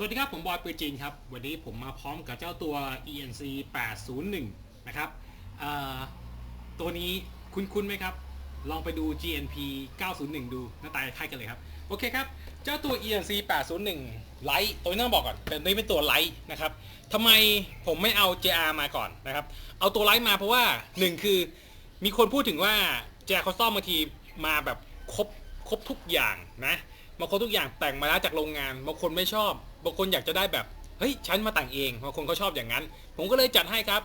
สวัสดีครับ ผมบอยปืนจีนครับ วันนี้ผมมาพร้อมกับเจ้าตัว ENC 801นะครับตัวนี้คุ้นๆไหมครับ ลองไปดู GNP 901 ดูหน้าตาคล้ายกันเลยครับ โอเคครับ เจ้าตัว ENC 801ไลท์ตัวนี้ต้องบอกก่อนเป็นตัวนี้เป็นตัวไลท์นะครับทำไมผมไม่เอา JR มาก่อนนะครับ เอาตัวไลท์มาเพราะว่า 1 คือมีคนพูดถึงว่า JR Custom บางทีมาแบบครบครบทุกอย่างนะบางคนทุกอย่างแต่งมาแล้วจากโรงงานบางคนไม่ชอบ บางคนอยากจะได้แบบ เฮ้ย ฉันมาแต่งเองบางคนเขาชอบอย่างนั้น ผมก็เลยจัดให้ครับ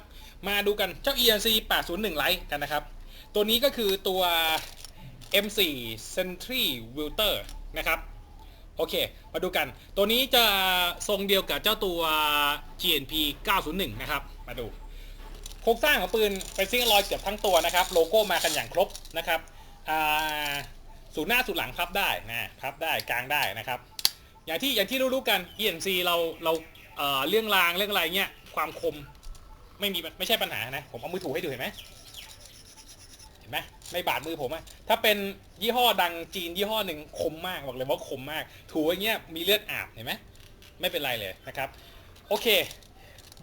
มาดูกันเจ้า ENC 801 Lite กันนะครับ ตัวนี้ก็คือตัว M4 Sentry Wilter นะครับ โอเค มาดูกัน ตัวนี้จะทรงเดียวกับเจ้าตัว GNP 901 นะครับ มาดูโครงสร้างของปืนเป็นซิงค์ลอยเกือบทั้งตัวนะครับ โลโก้มากันอย่างครบนะครับอ่าสูนย์หน้าสูนย์หลังพับได้นะพับได้กลางได้นะครับ อย่างที่อย่างที่รู้ๆกัน ENC เราเราเอ่อเรื่องรางเรื่องอะไรเงี้ยความคมไม่มีไม่ใช่ปัญหานะ ผมเอามือถูให้ดูเห็นไหมเห็นไหมไม่บาดมือผมอะถ้าเป็นยี่ห้อดังจีนยี่ห้อหนึ่งคมมากบอกเลยว่าคมมาก ถูอย่างเงี้ยมีเลือดอาบเห็นไหมไม่เป็นไรเลยนะครับ โอเค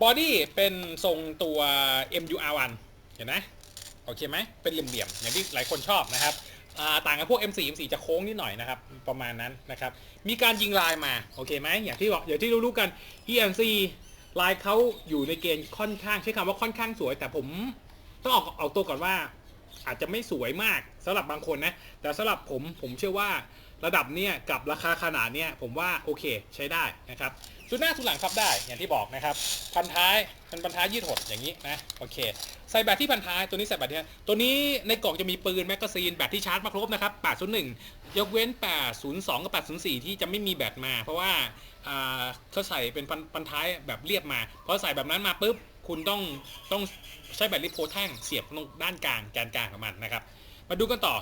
บอดี้เป็นทรงตัว MUR1 เห็นไหมโอเคไหมเป็นเหลี่ยมๆอย่างที่หลายคนชอบนะครับ ต่างกับพวก M4 M4 จะโค้งนิดหน่อยนะครับ ประมาณนั้นนะครับ มีการยิงลายมา โอเคไหมอย่างที่บอกอย่างที่รู้ๆกัน ENC ลายเขาอยู่ในเกณฑ์ค่อนข้างใช้คำว่าค่อนข้างสวย แต่ผมต้องออกออกตัวก่อนว่า อาจจะไม่สวยมากสำหรับบางคนนะ แต่สำหรับผมผมเชื่อว่าระดับเนี้ยกับราคาขนาดเนี้ยผมว่าโอเคใช้ได้นะครับ ชุดหน้าชุดหลังพับได้อย่างที่บอกนะครับ พันท้ายเป็นพันท้ายยืดหดอย่างนี้นะโอเค ใส่แบตที่พันท้ายตัวนี้ใส่แบตที่ตัวนี้ในกล่องจะมีปืนแมกกาซีนแบตที่ชาร์จมาครบนะครับ801 ยกเว้น 802 กับ 804 ที่จะไม่มีแบตมา เพราะว่าเขาใส่เป็นพันพันท้ายแบบเรียบมาเพอใส่แบบนั้นมาปุ๊บคุณต้องต้องใช้แบตลิโพแท่งเสียบตรงด้านกลางแกนกลางของมันนะครับ มาดูกันต่อ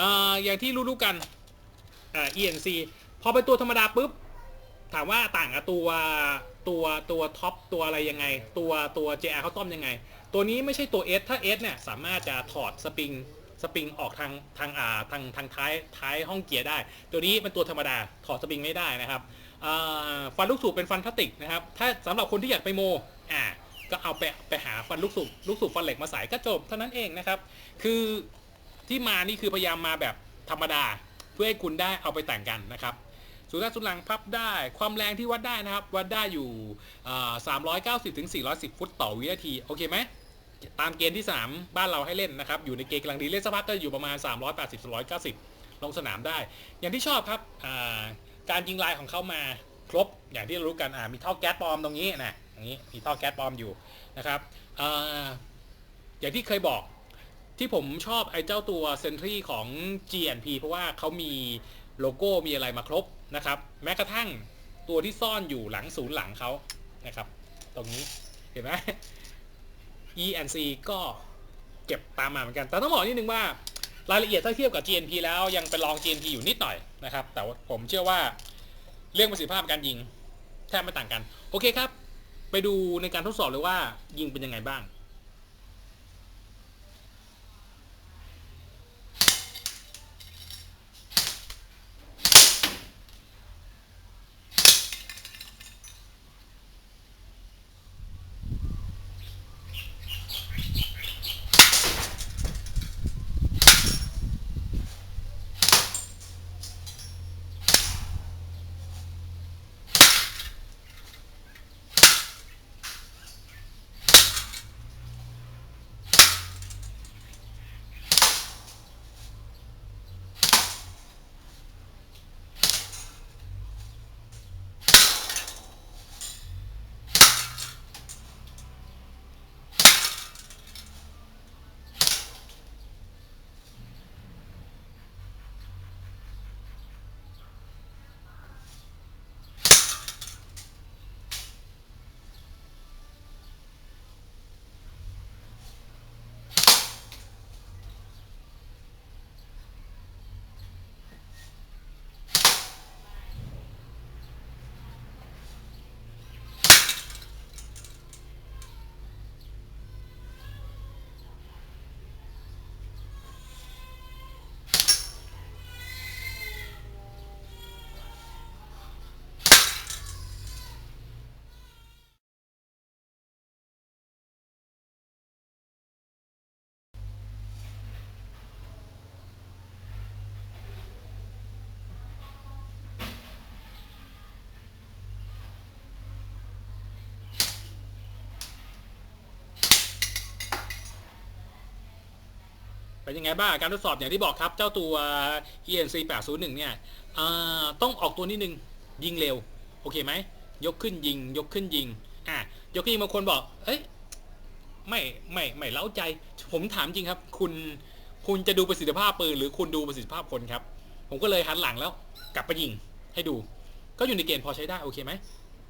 ออย่างที่รู้ๆกันอ่า ENC พอเป็นตัวธรรมดาปุ๊บ ถามว่าต่างกับตัวตัวตัวท็อปตัวอะไรยังไง ตัวตัว JR เขาต้อมยังไง ตัวนี้ไม่ใช่ตัว S ถ้า S เนี่ยสามารถจะถอดสปริงสปริงออกทางทางอ่าทางทางท้ายท้ายห้องเกียร์ได้ ตัวนี้เป็นตัวธรรมดาถอดสปริงไม่ได้นะครับฟันลูกสูบเป็นฟันพลาสติกนะครับ ถ้าสำหรับคนที่อยากไปโมอ่าก็เอาไปไปหาฟันลูกสูบลูกสูบฟันเหล็กมาใส่ก็จบเท่านั้นเองนะครับ คือที่มานี่คือพยายามมาแบบธรรมดาเพื่อให้คุณได้เอาไปแต่งกันนะครับ สูนย์หน้าสูนหลังพับได้ ความแรงที่วัดได้นะครับ วัดได้อยู่อ่า390ถึง410ฟุตต่อวินาที โอเคไหมตามเกณฑ์ที่ 3 บ้านเราให้เล่นนะครับ อยู่ในเกณฑ์กำลังดีเล่นสักพักก็อยู่ประมาณ 380 190 ลงสนามได้ อย่างที่ชอบครับการยิงลายของเขามาครบอย่างที่เรารู้กันมีท่อแก๊สปลอมตรงนี้นะอย่างนี้มีท่อแก๊สปลอมอยู่นะครับออย่างที่เคยบอกที่ผมชอบไอ้เจ้าตัวเซนทรีของ GNP เพราะว่าเขามี โลโก้มีอะไรมาครบนะครับ แม้กระทั่งตัวที่ซ่อนอยู่หลังศูนย์หลังเขานะครับ ตรงนี้เห็นไหม ENC ก็เก็บตามมาเหมือนกัน แต่ต้องบอกนิดนึงว่ารายละเอียดถ้าเทียบกับ GNP แล้วยังเป็นรอง GNP อยู่นิดหน่อยนะครับ แต่ว่าผมเชื่อว่าเรื่องประสิทธิภาพการยิงแทบไม่ต่างกัน โอเคครับ ไปดูในการทดสอบเลยว่ายิงเป็นยังไงบ้าง เป็นยังไงบ้างการทดสอบอย่างที่บอกครับ เจ้าตัว ENC 801เนี่ยอ่าต้องออกตัวนิดนึง ยิงเร็ว โอเคไหม ยกขึ้นยิง ยกขึ้นยิง อะ ยกขึ้นยิงบางคนบอก เอ้ย ไม่ไม่ไม่เล้าใจ ผมถามจริงครับ คุณคุณจะดูประสิทธิภาพปืนหรือคุณดูประสิทธิภาพคนครับ ผมก็เลยหันหลังแล้ว กลับไปยิงให้ดู ก็อยู่ในเกณฑ์พอใช้ได้โอเคไหม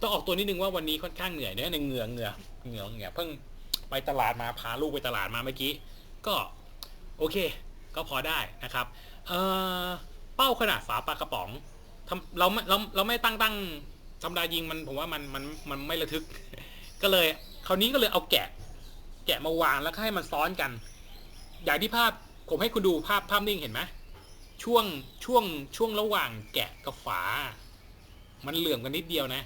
ต้องออกตัวนิดนึงว่าวันนี้ค่อนข้างเหนื่อยเนี่ยในเหงื่อเหงื่อเหงื่อเหงื่อเพิ่งไปตลาดมาพาลูกไปตลาดมาเมื่อกี้ ก็ โอเค ก็พอได้นะครับเอ่อเป้าขนาดฝาปลากระป๋องทำเราไม่เราเราไม่ตั้งตั้งธรรมดายิงมันผมว่ามันมันมันไม่ระทึก ก็เลยคราวนี้ก็เลยเอาแกะ แกะมาวางแล้วก็ให้มันซ้อนกัน อย่างที่ภาพผมให้คุณดูภาพภาพนิ่งเห็นไหมช่วงช่วงช่วงระหว่างแกะกับฝา มันเหลื่อมกันนิดเดียวนะ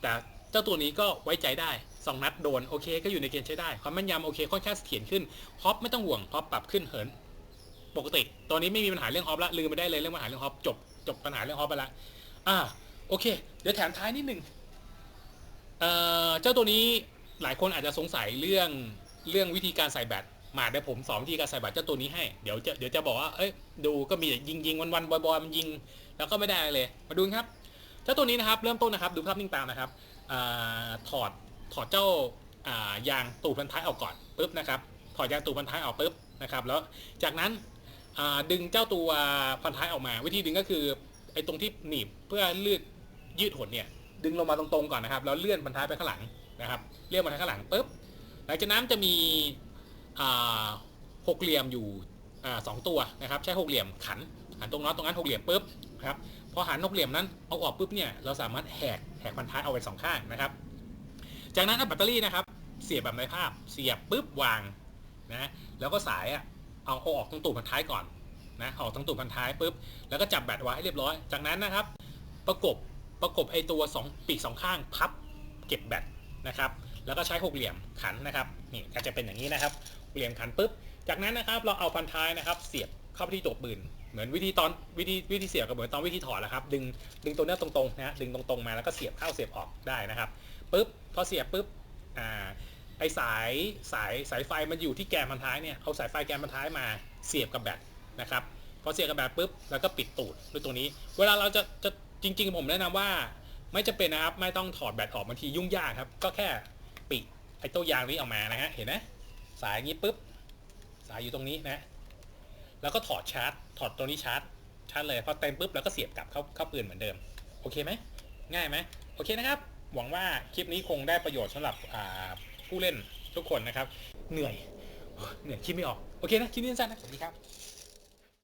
แต่เจ้าตัวนี้ก็ไว้ใจได้ สองนัดโดนโอเคก็อยู่ในเกณฑ์ใช้ได้ ความแม่นยำโอเคค่อนข้างเสถียรขึ้นฮอปไม่ต้องห่วงฮอปปรับขึ้นเหิน ปกติตัวนี้ไม่มีปัญหาเรื่องฮอปละลืมไปได้เลยเรื่องปัญหาเรื่องฮอปจบจบปัญหาเรื่องฮอปไปละอ่าโอเค เดี๋ยวแถมท้ายนิดหนึงเอ่อเจ้าตัวนี้หลายคนอาจจะสงสัยเรื่องเรื่องวิธีการใส่แบตมาเดี๋ยวผมสอนวิธีการใส่แบตเจ้าตัวนี้ให้ เดี๋ยวจะเดี๋ยวจะบอกว่า เอ้ย ดูก็มีแต่ยิงยิงวันวันบอยบอยมันยิง แล้วก็ไม่ได้เลย มาดูกันครับ เจ้าตัวนี้นะครับ เริ่มต้นนะครับ ดูภาพนิ่งตามนะครับอาถอด ถอดเจ้าายางตูดพันท้ายออกก่อนปุ๊บนะครับ ถอดยางตูดพันท้ายออกปุ๊บนะครับ แล้วจากนั้นดึงเจ้าตัวพันท้ายออกมา วิธีดึงก็คือไอ้ตรงที่หนีบเพื่อเลือดยืดหดเนี่ยดึงลงมาตรงๆก่อนนะครับแล้วเลื่อนพันท้ายไปข้างหลังนะครับเลื่อนพันท้ายข้างหลังปุ๊บหลังจากนั้นจะมีหกเหลี่ยมอยู่สองตัวนะครับ ใช้หกเหลี่ยมขันขันตรงน็อตตรงนั้นหกเหลี่ยมปุ๊บครับพอหันนกเหลี่ยมนั้นเอาออกปุ๊บเนี่ยเราสามารถแหกแหกพันท้ายเอาไว้สองข้างนะครับ จากนั้นเอาแบตเตอรี่นะครับ เสียบแบบในภาพ เสียบปุ๊บวางนะแล้วก็สายอะเอาเอาออกตรงตูดพันท้ายก่อนนะออกตรงตูดพันท้ายปุ๊บแล้วก็จับแบตไว้ให้เรียบร้อย จากนั้นนะครับ ประกบประกบไอตัวสองปีกสองข้างพับเก็บแบตนะครับ แล้วก็ใช้หกเหลี่ยมขันนะครับนี่ก็จะเป็นอย่างนี้นะครับเหลี่ยมขันปุ๊บจากนั้นนะครับเราเอาพันท้ายนะครับ เสียบเข้าไปที่ตัวปืนเหมือนวิธีตอนวิธีวิธีเสียบกับเหมือนตอนวิธีถอดแหละครับ ดึงดึงตัวเนี้ยตรงๆนะฮะดึงตรงๆมาแล้วก็เสียบเข้าเสียบออกได้นะครับ ปุ๊บพอเสียบปุ๊บอ่าไอสายสายสายไฟมันอยู่ที่แกนพันท้ายเนี่ยเอาสายไฟแกนพันท้ายมาเสียบกับแบตนะครับพอเสียบกับแบตปุ๊บแล้วก็ปิดตูดด้วยตัวนี้ เวลาเราจะจะจริง ๆ ผมแนะนำว่า ไม่จะเป็นนะครับไม่ต้องถอดแบตออกบางทียุ่งยากครับ ก็แค่ปิดไอตัวยางนี้ออกมานะฮะเห็นไหมสายงนี้ปุ๊บสายอยู่ตรงนี้นะแล้วก็ถอดชาร์จ ถอดตัวนี้ชาร์จชาร์จเลยพอเต็มปุ๊บแล้วก็เสียบกลับเข้าเข้าปืนเหมือนเดิมโอเคไหมง่ายไหมโอเคนะครับ หวังว่าคลิปนี้คงได้ประโยชน์สำหรับผู้เล่นทุกคนนะครับ เหนื่อย เหนื่อยคิดไม่ออก โอเคนะ คลิปนี้สั้นนะ สวัสดีครับ